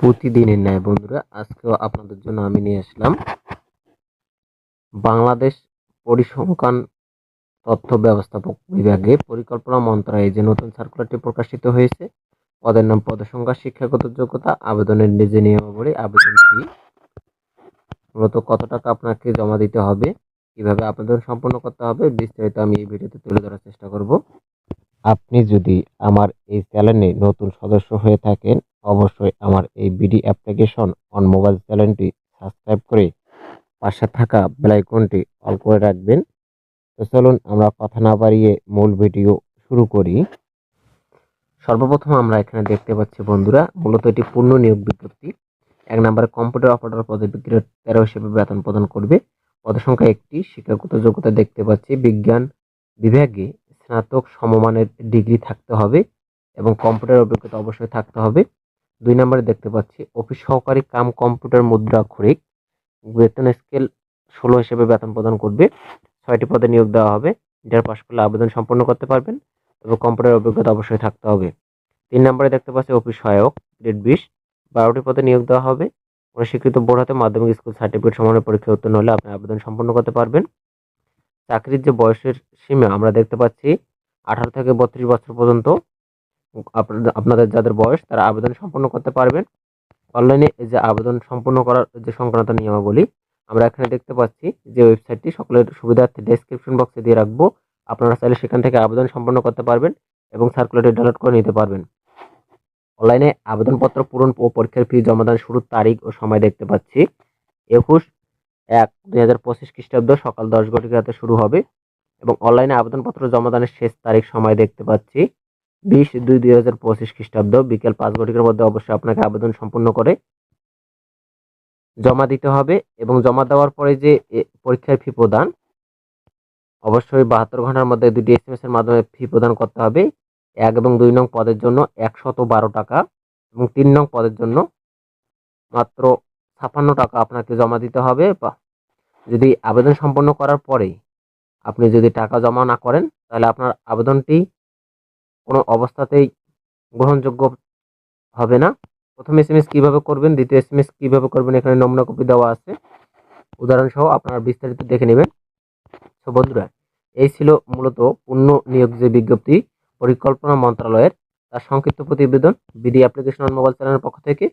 প্রতিদিনের ন্যায়, বন্ধুরা। আজকেও আপনাদের জন্য আমি নিয়ে আসলাম বাংলাদেশ পরিসংখ্যান তথ্য ব্যবস্থাপক বিভাগে পরিকল্পনা মন্ত্রণালয়ে যে নতুন সার্কুলারটি প্রকাশিত হয়েছে, পদের নাম পদসংখ্যা, শিক্ষাগত যোগ্যতা, আবেদনের নিজে নিয়মাবলী, আবেদন ফি মূলত কত টাকা আপনাকে জমা দিতে হবে, কীভাবে আবেদন সম্পন্ন করতে হবে, বিস্তারিত আমি এই ভিডিওতে তুলে ধরার চেষ্টা করব। আপনি যদি আমার এই চ্যানেলে নতুন সদস্য হয়ে থাকেন অবশ্যই আমার এই বিডি অ্যাপ্লিকেশন অন মোবাইল চ্যানেলটি সাবস্ক্রাইব করে পাশে থাকা বেলাইকনটি অল করে রাখবেন। তো চলুন আমরা কথা না বাড়িয়ে মূল ভিডিও শুরু করি। সর্বপ্রথম আমরা এখানে দেখতে পাচ্ছি বন্ধুরা, মূলত এটি পূর্ণ নিয়োগ বিজ্ঞপ্তি। এক নম্বরে কম্পিউটার অপারেটর পদে গ্রেড তেরো হিসেবে বেতন প্রদান করবে। পদসংখ্যা একটি, শিক্ষাগত যোগ্যতা দেখতে পাচ্ছি, বিজ্ঞান বিভাগে স্নাতক সমমানের ডিগ্রি থাকতে হবে এবং কম্পিউটার অভিজ্ঞতা অবশ্যই থাকতে হবে। দুই নম্বরে দেখতে পাচ্ছি, অফিস সহকারী কাম কম্পিউটার মুদ্রা খরিক বেতন স্কেল ষোলো হিসেবে বেতন প্রদান করবে, ছয়টি পদে নিয়োগ দেওয়া হবে, যার পাশ করলে আবেদন সম্পন্ন করতে পারবেন, তবে কম্পিউটার অভিজ্ঞতা অবশ্যই থাকতে হবে। তিন নম্বরে দেখতে পাচ্ছি, অফিস সহায়ক, গ্রেড বিশ, বারোটি পদে নিয়োগ দেওয়া হবে কোনো বোর্ড হাতে মাধ্যমিক স্কুল সার্টিফিকেট সমানের পরীক্ষা উত্তীর্ণ হলে আপনি আবেদন সম্পন্ন করতে পারবেন। চাকরির যে বয়সের সীমা, আমরা দেখতে পাচ্ছি, আঠারো থেকে বত্রিশ বছর পর্যন্ত আপনাদের যাদের বয়স, তারা আবেদন সম্পন্ন করতে পারবেন। অনলাইনে যে আবেদন সম্পন্ন করার যে সংক্রান্ত নিয়মাবলী, আমরা এখানে দেখতে পাচ্ছি যে ওয়েবসাইটটি সকলের সুবিধার্থে ডেসক্রিপশন বক্সে দিয়ে রাখব। আপনারা চাইলে সেখান থেকে আবেদন সম্পন্ন করতে পারবেন এবং সার্কুলেটর ডাউনলোড করে নিতে পারবেন। অনলাইনে আবেদনপত্র পূরণ ও পরীক্ষার ফি জমাদান শুরুর তারিখ ও সময় দেখতে পাচ্ছি। একুশ এক দুই হাজার পঁচিশ খ্রিস্টাব্দ সকাল দশ ঘটিকাতে শুরু হবে এবং অনলাইনে আবেদনপত্র জমাদানের শেষ তারিখ সময় দেখতে পাচ্ছি। বিশ দুই দুই হাজার পঁচিশ খ্রিস্টাব্দ বিকেল পাঁচ ঘটিকার মধ্যে অবশ্যই আপনাকে আবেদন সম্পূর্ণ করে জমা দিতে হবে এবং জমা দেওয়ার পরে যে পরীক্ষার ফি প্রদান, অবশ্যই বাহাত্তর ঘণ্টার মধ্যে দুটি এস এম এর মাধ্যমে ফি প্রদান করতে হবে। এক এবং দুই নং পদের জন্য একশত বারো টাকা এবং তিন নং পদের জন্য মাত্র ছাপ্পান্ন টাকা আপনাকে জমা দিতে হবে। বা যদি আবেদন সম্পন্ন করার পরে আপনি যদি টাকা জমা না করেন, তাহলে আপনার আবেদনটি কোনো অবস্থাতেই গ্রহণযোগ্য হবে না। প্রথম এস এম এস কীভাবে করবেন, দ্বিতীয় এস এম এস কীভাবে করবেন, এখানে নমুনা কপি দেওয়া আছে। উদাহরণসহ আপনারা বিস্তারিত দেখে নেবেন। তো বন্ধুরা, এই ছিল মূলত পূর্ণ নিয়োগ যে বিজ্ঞপ্তি, পরিকল্পনা মন্ত্রণালয়ের তার সংক্ষিপ্ত প্রতিবেদন বিডি অ্যাপ্লিকেশন অন মোবাইল চ্যানেলের পক্ষ থেকে।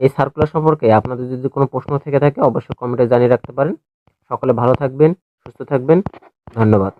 এই সার্কুলার সম্পর্কে আপনাদের যদি কোনো প্রশ্ন থেকে থাকে, অবশ্যই কমেন্টে জানিয়ে রাখতে পারেন। সকলে ভালো থাকবেন, সুস্থ থাকবেন। ধন্যবাদ।